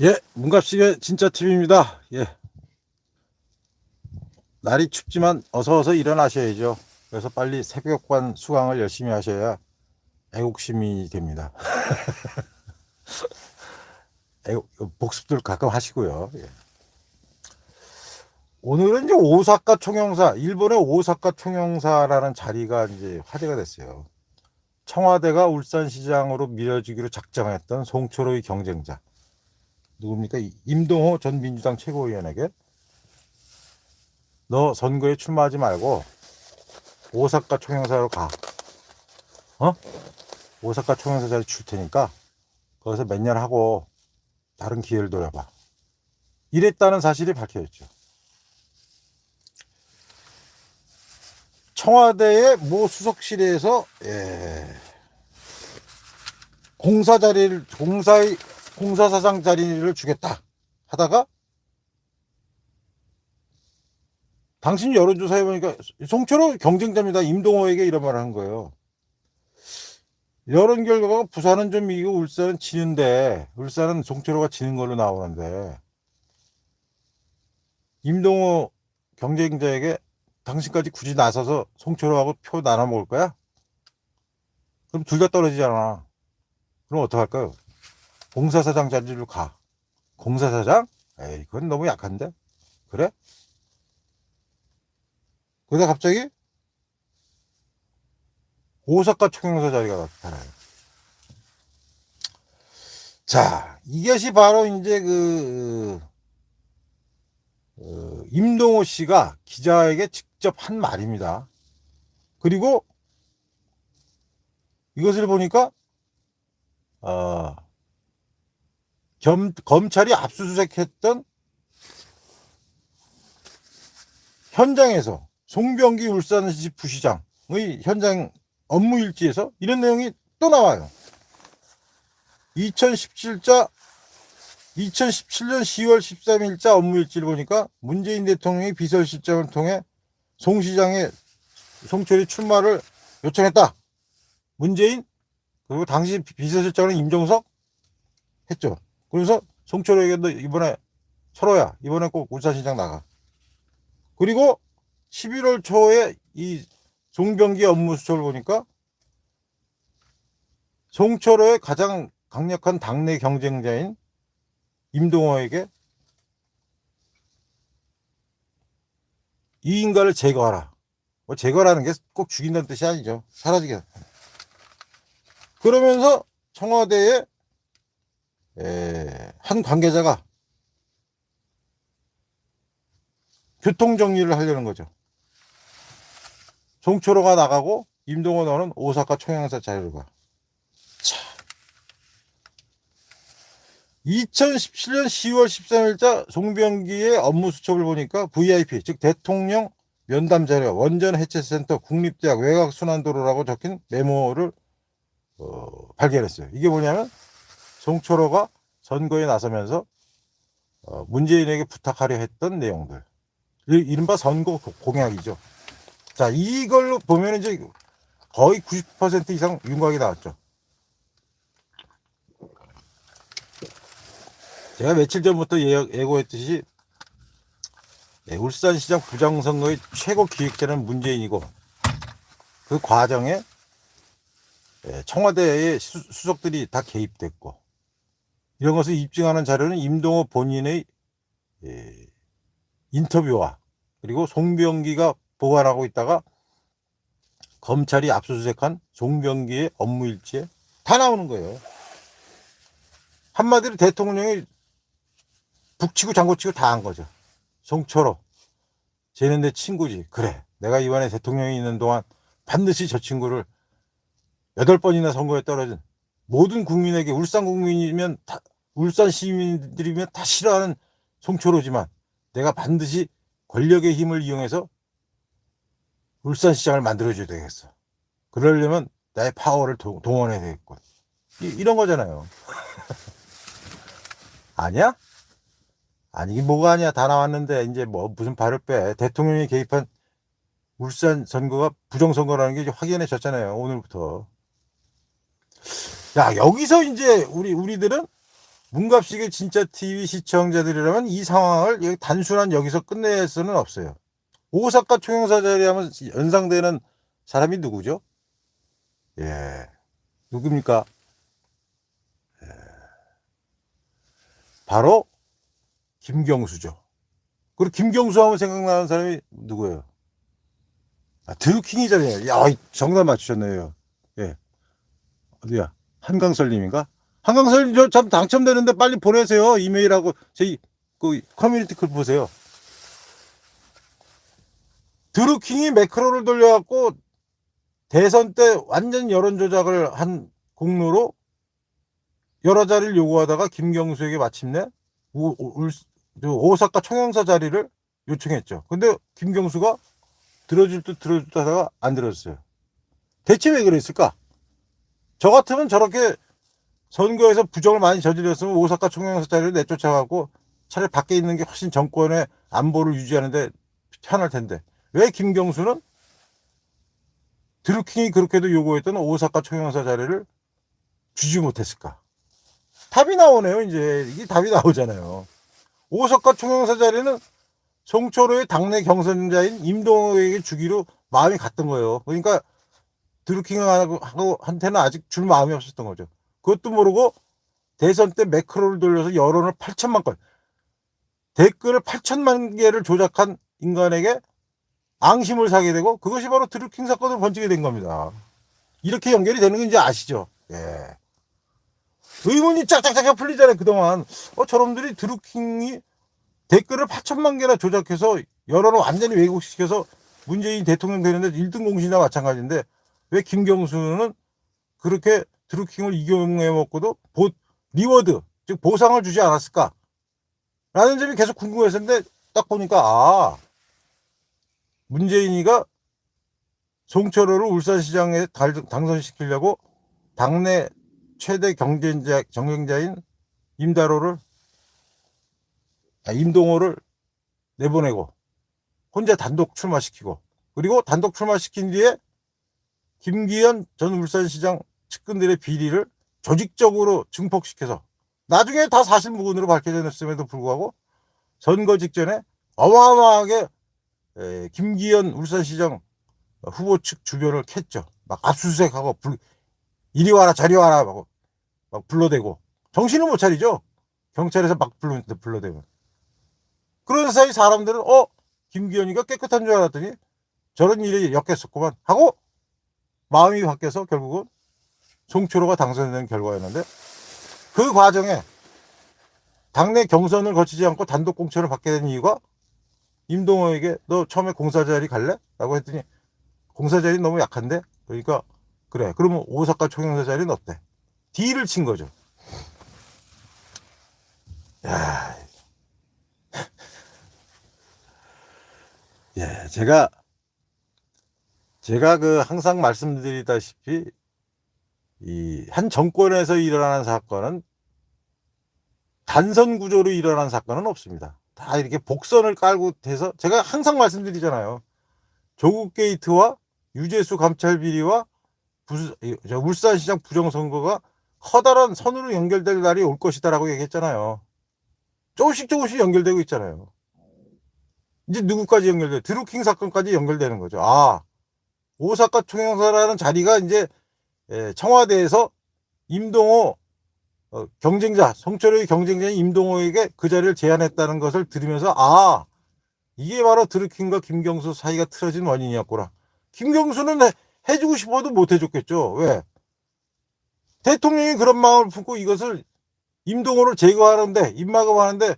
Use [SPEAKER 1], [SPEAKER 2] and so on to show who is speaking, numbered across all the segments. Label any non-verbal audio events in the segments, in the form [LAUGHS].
[SPEAKER 1] 예, 문갑식의 진짜 TV입니다. 예. 날이 춥지만 어서 어서 일어나셔야죠. 그래서 빨리 새벽반 수강을 열심히 하셔야 애국심이 됩니다. [LAUGHS] 복습들 가끔 하시고요. 예. 오늘은 이제 오사카 총영사, 일본의 오사카 총영사라는 자리가 이제 화제가 됐어요. 청와대가 울산시장으로 밀어주기로 작정했던 송초로의 경쟁자. 누굽니까? 이- 임동호 전 민주당 최고위원에게 너 선거에 출마하지 말고 오사카 총영사로 가. 어? 오사카 총영사 자리 줄 테니까 거기서 몇 년 하고 다른 기회를 노려봐. 이랬다는 사실이 밝혀졌죠. 청와대의 모 수석실에서 예, 공사 자리를 공사의 공사사장 자리를 주겠다 하다가 당신 여론조사 해 보니까 송초로 경쟁자입니다. 임동호에게 이런 말을 한 거예요. 여론 결과가 부산은 좀 이기고 울산은 지는데 울산은 송초로가 지는 걸로 나오는데 임동호 경쟁자에게 당신까지 굳이 나서서 송초로하고 표 나눠 먹을 거야? 그럼 둘 다 떨어지잖아. 그럼 어떡할까요? 공사사장 자리로 가. 공사사장? 에이, 그건 너무 약한데? 그래? 그러다 갑자기 오사카 총영사 자리가 나타나요. 자, 이것이 바로 이제 그, 어, 임동호 씨가 기자에게 직접 한 말입니다. 그리고 이것을 보니까, 어, 겸, 검찰이 압수수색했던 현장에서 송병기 울산시 부시장의 현장 업무 일지에서 이런 내용이 또 나와요. 2017자 2017년 10월 13일자 업무 일지를 보니까 문재인 대통령이 비서실장을 통해 송 시장의 송철이 출마를 요청했다. 문재인 그리고 당시 비서실장은 임종석 했죠. 그래서 송철에게 너 이번에 철호야 이번에 꼭 울산시장 나가. 그리고 11월 초에 이 송병기 업무 수첩을 보니까 송철호의 가장 강력한 당내 경쟁자인 임동호에게 이 인간을 제거하라. 뭐 제거라는 게 꼭 죽인다는 뜻이 아니죠. 사라지게. 그러면서 청와대에 에, 한 관계자가 교통 정리를 하려는 거죠. 송초로가 나가고 임동호 너는 오사카 총영사 자리로 가. 차. 2017년 10월 13일자 송병기의 업무 수첩을 보니까 VIP 즉 대통령 면담 자료 원전 해체센터 국립대학 외곽순환도로라고 적힌 메모를 어, 발견했어요. 이게 뭐냐면 송초로가 선거에 나서면서 어, 문재인에게 부탁하려 했던 내용들. 이- 이른바 선거 고- 공약이죠. 자, 이걸로 보면 이제 거의 90% 이상 윤곽이 나왔죠. 제가 며칠 전부터 예- 예고했듯이 네, 울산시장 부장선거의 최고 기획자는 문재인이고 그 과정에 예, 청와대의 수, 수석들이 다 개입됐고 이런 것을 입증하는 자료는 임동호 본인의 예, 인터뷰와 그리고 송병기가 보관하고 있다가 검찰이 압수수색한 송병기의 업무 일지에 다 나오는 거예요. 한마디로 대통령이 북치고 장구치고 다 한 거죠. 송철호. 쟤는 내 친구지. 그래. 내가 이번에 대통령이 있는 동안 반드시 저 친구를 여덟 번이나 선거에 떨어진 모든 국민에게 울산 국민이면 다, 울산 시민들이면 다 싫어하는 송철호지만 내가 반드시 권력의 힘을 이용해서 울산시장을 만들어줘야 되겠어. 그러려면 나의 파워를 동- 동원해야 되겠군. 이, 런 거잖아요. [LAUGHS] 아니야? 아니긴 뭐가 아니야. 다 나왔는데 이제 뭐 무슨 발을 빼. 대통령이 개입한 울산 선거가 부정선거라는 게 이제 확인해졌잖아요. 오늘부터. 야, 여기서 이제 우리, 우리들은 문갑식의 진짜 TV 시청자들이라면 이 상황을 단순한 여기서 끝낼 수는 없어요. 오사카 총영사 자리 하면 연상되는 사람이 누구죠? 예. 누굽니까? 예. 바로 김경수죠. 그리고 김경수 하면 생각나는 사람이 누구예요? 아, 드루킹이잖아요. 야, 이 정답 맞추셨네요. 예. 어디야? 한강설님인가? 한강설님 저참 당첨되는데 빨리 보내세요. 이메일하고 저희 그 커뮤니티 글 보세요. 드루킹이 매크로를 돌려갖고 대선 때 완전 여론 조작을 한 공로로 여러 자리를 요구하다가 김경수에게 마침내 우- 우- 울- 저 오사카 총영사 자리를 요청했죠. 근데 김경수가 들어줄 듯 들어줄 듯 하다가 안 들었어요. 대체 왜 그랬을까? 저 같으면 저렇게 선거에서 부정을 많이 저질렀으면 오사카 총영사 자리를 내쫓아가고 차라리 밖에 있는 게 훨씬 정권의 안보를 유지하는데 편할 텐데 왜 김경수는 드루킹이 그렇게도 요구했던 오사카 총영사 자리를 주지 못했을까? 답이 나오네요, 이제. 이게 답이 나오잖아요. 오사카 총영사 자리는 송초로의 당내 경선자인 임동호에게 주기로 마음이 갔던 거예요. 그러니까 드루킹하고 한테는 아직 줄 마음이 없었던 거죠. 그것도 모르고 대선 때 매크로를 돌려서 여론을 8천만 건, 댓글을 8천만 개를 조작한 인간에게 앙심을 사게 되고 그것이 바로 드루킹 사건으로 번지게 된 겁니다. 이렇게 연결이 되는 건 이제 아시죠? 예. 의문이 짝짝짝 풀리잖아요, 그동안. 어, 저놈들이 드루킹이 댓글을 8천만 개나 조작해서 여론을 완전히 왜곡시켜서 문재인 대통령 되는데 1등 공신이나 마찬가지인데 왜 김경수는 그렇게 드루킹을 이용해 먹고도 보, 리워드, 즉 보상을 주지 않았을까? 라는 점이 계속 궁금했었는데 딱 보니까 아, 문재인이가 송철호를 울산시장에 달- 당선시키려고 당내 최대 경쟁자, 경쟁자인 임다로를, 아, 임동호를 내보내고, 혼자 단독 출마시키고, 그리고 단독 출마시킨 뒤에 김기현 전 울산시장 측근들의 비리를 조직적으로 증폭시켜서, 나중에 다 사실무근으로 밝혀졌음에도 불구하고, 선거 직전에 어마어마하게 에, 김기현 울산시장 후보 측 주변을 캤죠. 막 압수수색하고 불, 이리 와라 저리 와라 하고 막 불러대고 정신을 못 차리죠. 경찰에서 막 불러, 불러대고 그런 사이 사람들은 어 김기현이가 깨끗한 줄 알았더니 저런 일이 엮였었구만 하고 마음이 바뀌어서 결국은 송초로가 당선되는 결과였는데 그 과정에 당내 경선을 거치지 않고 단독 공천을 받게 된 이유가 임동호에게 너 처음에 공사 자리 갈래? 라고 했더니 공사 자리 너무 약한데? 그러니까 그래 그러면 오사카 총영사 자리는 어때? D를 친 거죠. 야, [LAUGHS] 예, 제가 제가 그 항상 말씀드리다시피 이 한 정권에서 일어나는 사건은 단선 구조로 일어나는 사건은 없습니다. 다 이렇게 복선을 깔고 돼서 제가 항상 말씀드리잖아요. 조국 게이트와 유재수 감찰 비리와 울산시장 부정선거가 커다란 선으로 연결될 날이 올 것이다라고 얘기했잖아요. 조금씩 조금씩 연결되고 있잖아요. 이제 누구까지 연결돼? 드루킹 사건까지 연결되는 거죠. 아, 오사카 총영사라는 자리가 이제 에, 청와대에서 임동호 어, 경쟁자, 성철의 경쟁자인 임동호에게 그 자리를 제안했다는 것을 들으면서 아, 이게 바로 드루킹과 김경수 사이가 틀어진 원인이었구나. 김경수는 해, 해주고 싶어도 못 해줬겠죠. 왜? 대통령이 그런 마음을 품고 이것을 임동호를 제거하는데 입막음하는데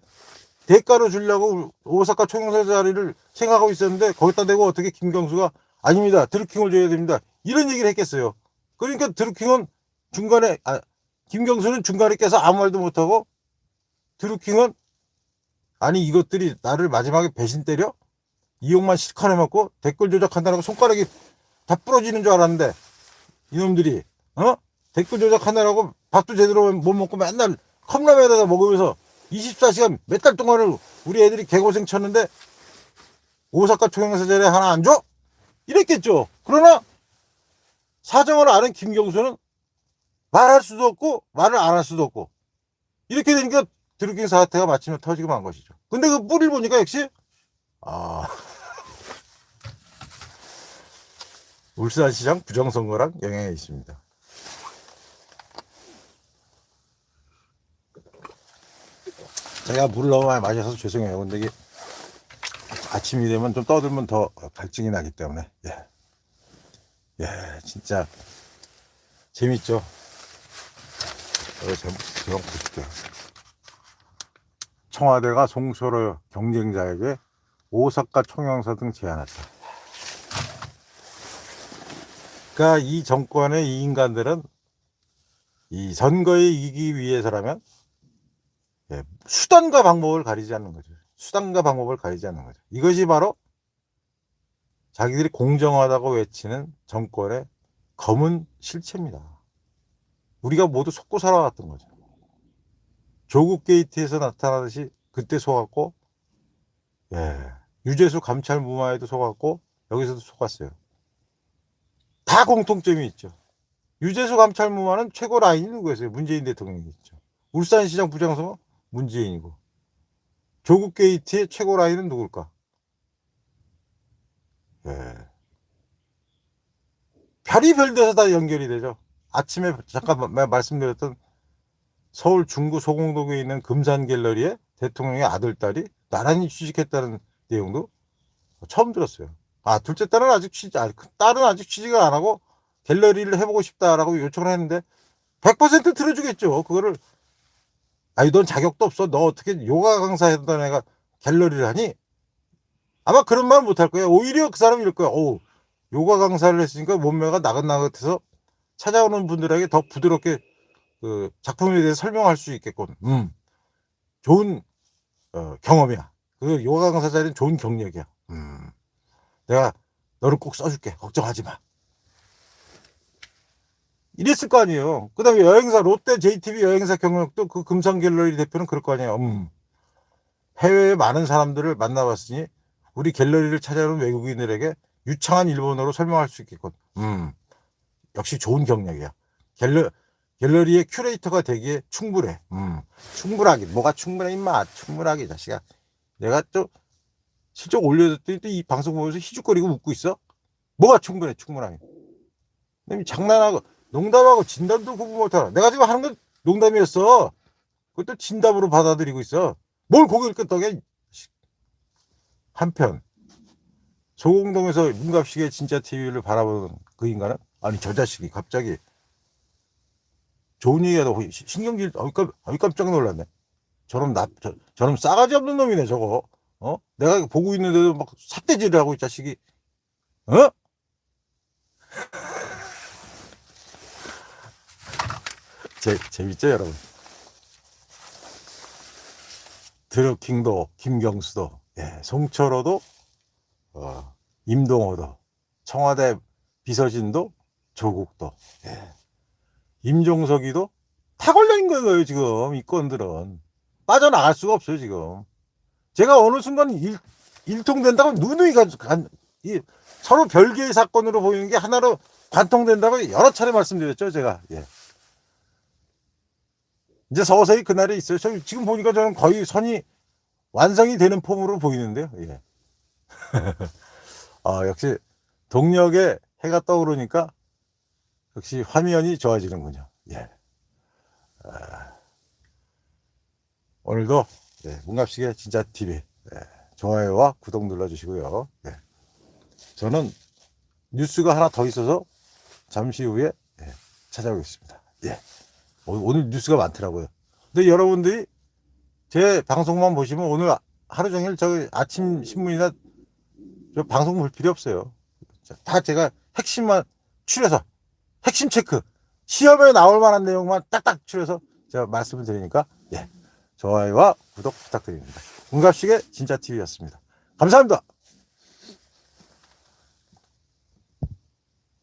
[SPEAKER 1] 대가로 주려고 오사카 총영사 자리를 생각하고 있었는데 거기다 대고 어떻게 김경수가 아닙니다. 드루킹을 줘야 됩니다. 이런 얘기를 했겠어요. 그러니까 드루킹은 중간에 아, 김경수는 중간에 깨서 아무 말도 못하고 드루킹은 아니 이것들이 나를 마지막에 배신 때려 이용만 실컷 해먹고 댓글 조작한다고 손가락이 다 부러지는 줄 알았는데 이놈들이 어 댓글 조작한다고 밥도 제대로 못 먹고 맨날 컵라면에다 먹으면서 24시간 몇 달 동안을 우리 애들이 개고생 쳤는데 오사카 총영사 자리에 하나 안 줘? 이랬겠죠. 그러나 사정을 아는 김경수는 말할 수도 없고 말을 안 할 수도 없고 이렇게 되니까 드루킹 사태가 마침내 터지고 만 것이죠. 근데 그 뿌리를 보니까 역시 아 [LAUGHS] 울산시장 부정선거랑 영향이 있습니다. 제가 물을 너무 많이 마셔서 죄송해요. 근데 이게 아침이 되면 좀 떠들면 더 갈증이 나기 때문에 예, 예 진짜 재밌죠. 어. 청와대가 송소로 경쟁자에게 오사카 총영사 등 제안했다. 그러니까 이 정권의 이 인간들은 이 선거에 이기기 위해서라면 예, 수단과 방법을 가리지 않는 거죠. 수단과 방법을 가리지 않는 거죠. 이것이 바로 자기들이 공정하다고 외치는 정권의 검은 실체입니다. 우리가 모두 속고 살아왔던 거죠. 조국 게이트에서 나타나듯이 그때 속았고, 예, 유재수 감찰 무마에도 속았고, 여기서도 속았어요. 다 공통점이 있죠. 유재수 감찰 무마는 최고 라인이 누구였어요? 문재인 대통령이었죠. 울산시장 부장선거 문재인이고, 조국 게이트의 최고 라인은 누굴까? 예. 별이 별돼서 다 연결이 되죠. 아침에 잠깐 마- 말씀드렸던 서울 중구 소공동에 있는 금산 갤러리에 대통령의 아들 딸이 나란히 취직했다는 내용도 처음 들었어요. 아 둘째 딸은 아직 취직, 아, 그 딸은 아직 취직을 안 하고 갤러리를 해보고 싶다라고 요청을 했는데 100% 들어주겠죠. 그거를 아니 넌 자격도 없어. 너 어떻게 요가 강사 했던 애가 갤러리를 하니? 아마 그런 말 못할 거야. 오히려 그 이럴 거야. 오, 요가 강사를 했으니까 몸매가 나긋나긋해서 찾아오는 분들에게 더 부드럽게 그 작품에 대해서 설명할 수 있겠군. 음, 좋은 어, 경험이야. 그 요가 강사 자리는 좋은 경력이야. 음, 내가 너를 꼭 써줄게. 걱정하지 마. 이랬을 거 아니에요. 그 다음에 여행사, 롯데 JTB 여행사 경력도 그 금산 갤러리 대표는 그럴 거 아니에요. 음, 해외에 많은 사람들을 만나봤으니 우리 갤러리를 찾아오는 외국인들에게 유창한 일본어로 설명할 수 있겠군. 음, 역시 좋은 경력이야. 갤러, 갤러리의 큐레이터가 되기에 충분해. 음, 충분하기. 뭐가 충분해, 임마. 충분하기, 자식아. 내가 또 실적 올려줬더니 또 이 방송 보면서 희죽거리고 웃고 있어? 뭐가 충분해, 충분하게. 님 장난하고, 농담하고 진담도 구분 못하라. 내가 지금 하는 건 농담이었어. 그것도 진담으로 받아들이고 있어. 뭘 고개를 끄덕여. 한편, 소공동에서 문갑식의 진짜 TV를 바라보는 그 인간은, 아니, 저 자식이 갑자기 좋은 얘기하다 신경질, 어이, 깜짝 놀랐네. 저놈 나, 저, 저놈 싸가지 없는 놈이네, 저거. 어? 내가 보고 있는데도 막 삿대질을 하고, 이 자식이. 어? [LAUGHS] 재, 재밌죠, 여러분? 드루킹도, 김경수도, 예, 송철호도, 어, 임동호도, 청와대 비서진도, 조국도, 예. 임종석이도 다 걸려있는 거예요, 지금, 이 건들은. 빠져나갈 수가 없어요, 지금. 제가 어느 순간 일, 일통된다고 누누이 간, 간, 이, 서로 별개의 사건으로 보이는 게 하나로 관통된다고 여러 차례 말씀드렸죠, 제가. 예. 이제 서서히 그날이 있어요. 저 지금 보니까 저는 거의 선이 완성이 되는 폼으로 보이는데요. 예. [LAUGHS] 아, 역시 동력에 해가 떠오르니까 역시 화면이 좋아지는군요. 예. 아, 오늘도 예, 문갑식의 진짜 TV 예, 좋아요와 구독 눌러주시고요. 예. 저는 뉴스가 하나 더 있어서 잠시 후에 예, 찾아오겠습니다. 예. 오- 오늘 뉴스가 많더라고요. 근데 여러분들이 제 방송만 보시면 오늘 하루 종일 저 아침 신문이나 저 방송 볼 필요 없어요. 자, 다 제가 핵심만 추려서 핵심 체크 시험에 나올 만한 내용만 딱딱 추려서 제가 말씀을 드리니까 예 좋아요와 구독 부탁드립니다. 문갑식의 진짜 TV였습니다. 감사합니다.